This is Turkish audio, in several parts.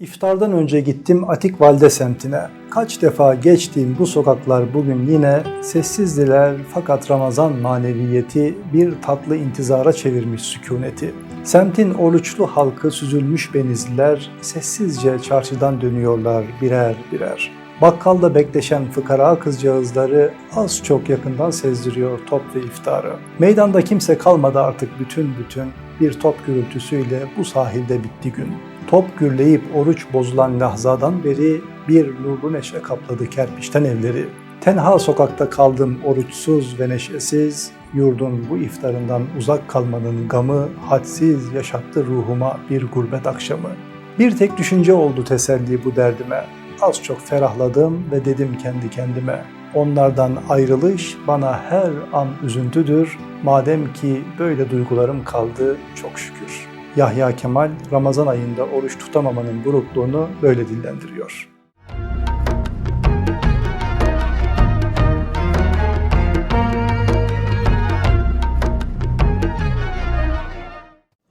İftardan önce gittim Atik Valide semtine. Kaç defa geçtiğim bu sokaklar bugün yine sessizdiler fakat Ramazan maneviyeti bir tatlı intizara çevirmiş sükuneti. Semtin oruçlu halkı süzülmüş benizliler sessizce çarşıdan dönüyorlar birer birer. Bakkalda bekleşen fıkara kızcağızları az çok yakından sezdiriyor top ve iftarı. Meydanda kimse kalmadı artık bütün bütün. Bir top gürültüsüyle bu sahilde bitti gün. Top gürleyip oruç bozulan lahzadan beri bir nurlu neşe kapladı kerpiçten evleri. Tenha sokakta kaldım oruçsuz ve neşesiz, yurdun bu iftarından uzak kalmanın gamı hadsiz yaşattı ruhuma bir gurbet akşamı. Bir tek düşünce oldu teselli bu derdime. Az çok ferahladım ve dedim kendi kendime. Onlardan ayrılış bana her an üzüntüdür. Madem ki böyle duygularım kaldı çok şükür. Yahya Kemal Ramazan ayında oruç tutamamanın burukluğunu böyle dillendiriyor.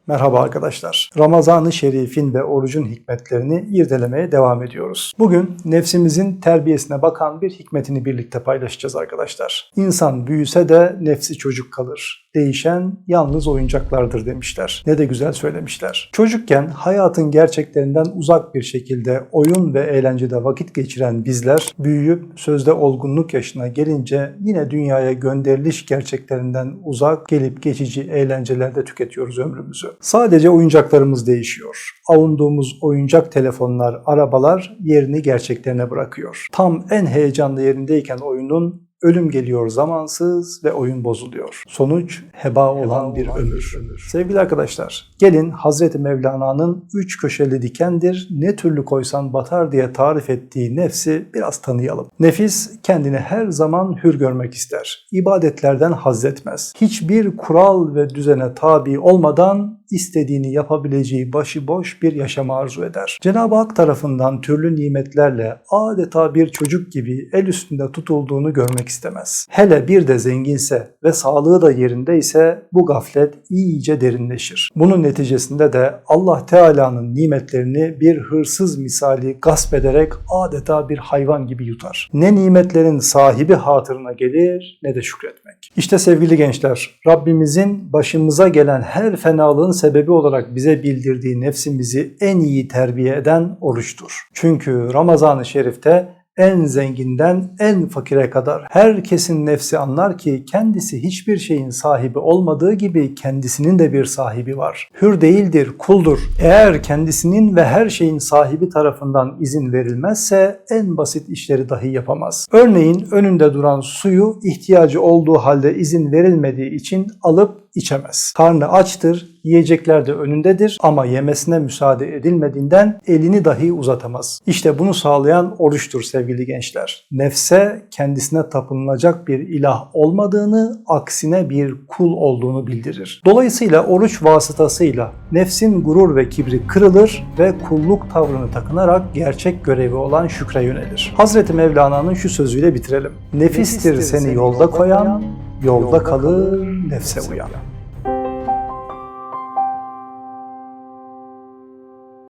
Merhaba arkadaşlar. Ramazan-ı Şerif'in ve orucun hikmetlerini irdelemeye devam ediyoruz. Bugün nefsimizin terbiyesine bakan bir hikmetini birlikte paylaşacağız arkadaşlar. İnsan büyüse de nefsi çocuk kalır. Değişen yalnız oyuncaklardır demişler. Ne de güzel söylemişler. Çocukken hayatın gerçeklerinden uzak bir şekilde oyun ve eğlencede vakit geçiren bizler büyüyüp sözde olgunluk yaşına gelince yine dünyaya gönderiliş gerçeklerinden uzak gelip geçici eğlencelerde tüketiyoruz ömrümüzü. Sadece oyuncaklarımız değişiyor. Avunduğumuz oyuncak telefonlar, arabalar yerini gerçeklerine bırakıyor. Tam en heyecanlı yerindeyken oyunun ölüm geliyor zamansız ve oyun bozuluyor. Sonuç heba olan bir ömür. Sevgili arkadaşlar, gelin Hazreti Mevlana'nın üç köşeli dikendir, ne türlü koysan batar diye tarif ettiği nefsi biraz tanıyalım. Nefis kendini her zaman hür görmek ister. İbadetlerden haz etmez. Hiçbir kural ve düzene tabi olmadan istediğini yapabileceği başıboş bir yaşamı arzu eder. Cenab-ı Hak tarafından türlü nimetlerle adeta bir çocuk gibi el üstünde tutulduğunu görmek istemez. Hele bir de zenginse ve sağlığı da yerindeyse bu gaflet iyice derinleşir. Bunun neticesinde de Allah Teala'nın nimetlerini bir hırsız misali gasp ederek adeta bir hayvan gibi yutar. Ne nimetlerin sahibi hatırına gelir ne de şükretmek. İşte sevgili gençler, Rabbimizin başımıza gelen her fenalığın sebebi olarak bize bildirdiği nefsimizi en iyi terbiye eden oruçtur. Çünkü Ramazan-ı Şerif'te en zenginden en fakire kadar herkesin nefsi anlar ki kendisi hiçbir şeyin sahibi olmadığı gibi kendisinin de bir sahibi var. Hür değildir, kuldur. Eğer kendisinin ve her şeyin sahibi tarafından izin verilmezse en basit işleri dahi yapamaz. Örneğin önünde duran suyu ihtiyacı olduğu halde izin verilmediği için alıp içemez. Karnı açtır, yiyecekler de önündedir ama yemesine müsaade edilmediğinden elini dahi uzatamaz. İşte bunu sağlayan oruçtur sevgili gençler. Nefse kendisine tapınılacak bir ilah olmadığını, aksine bir kul olduğunu bildirir. Dolayısıyla oruç vasıtasıyla nefsin gurur ve kibri kırılır ve kulluk tavrını takınarak gerçek görevi olan şükre yönelir. Hazreti Mevlana'nın şu sözüyle bitirelim. Nefistir seni yolda koyan, yolda kalır nefse uyan.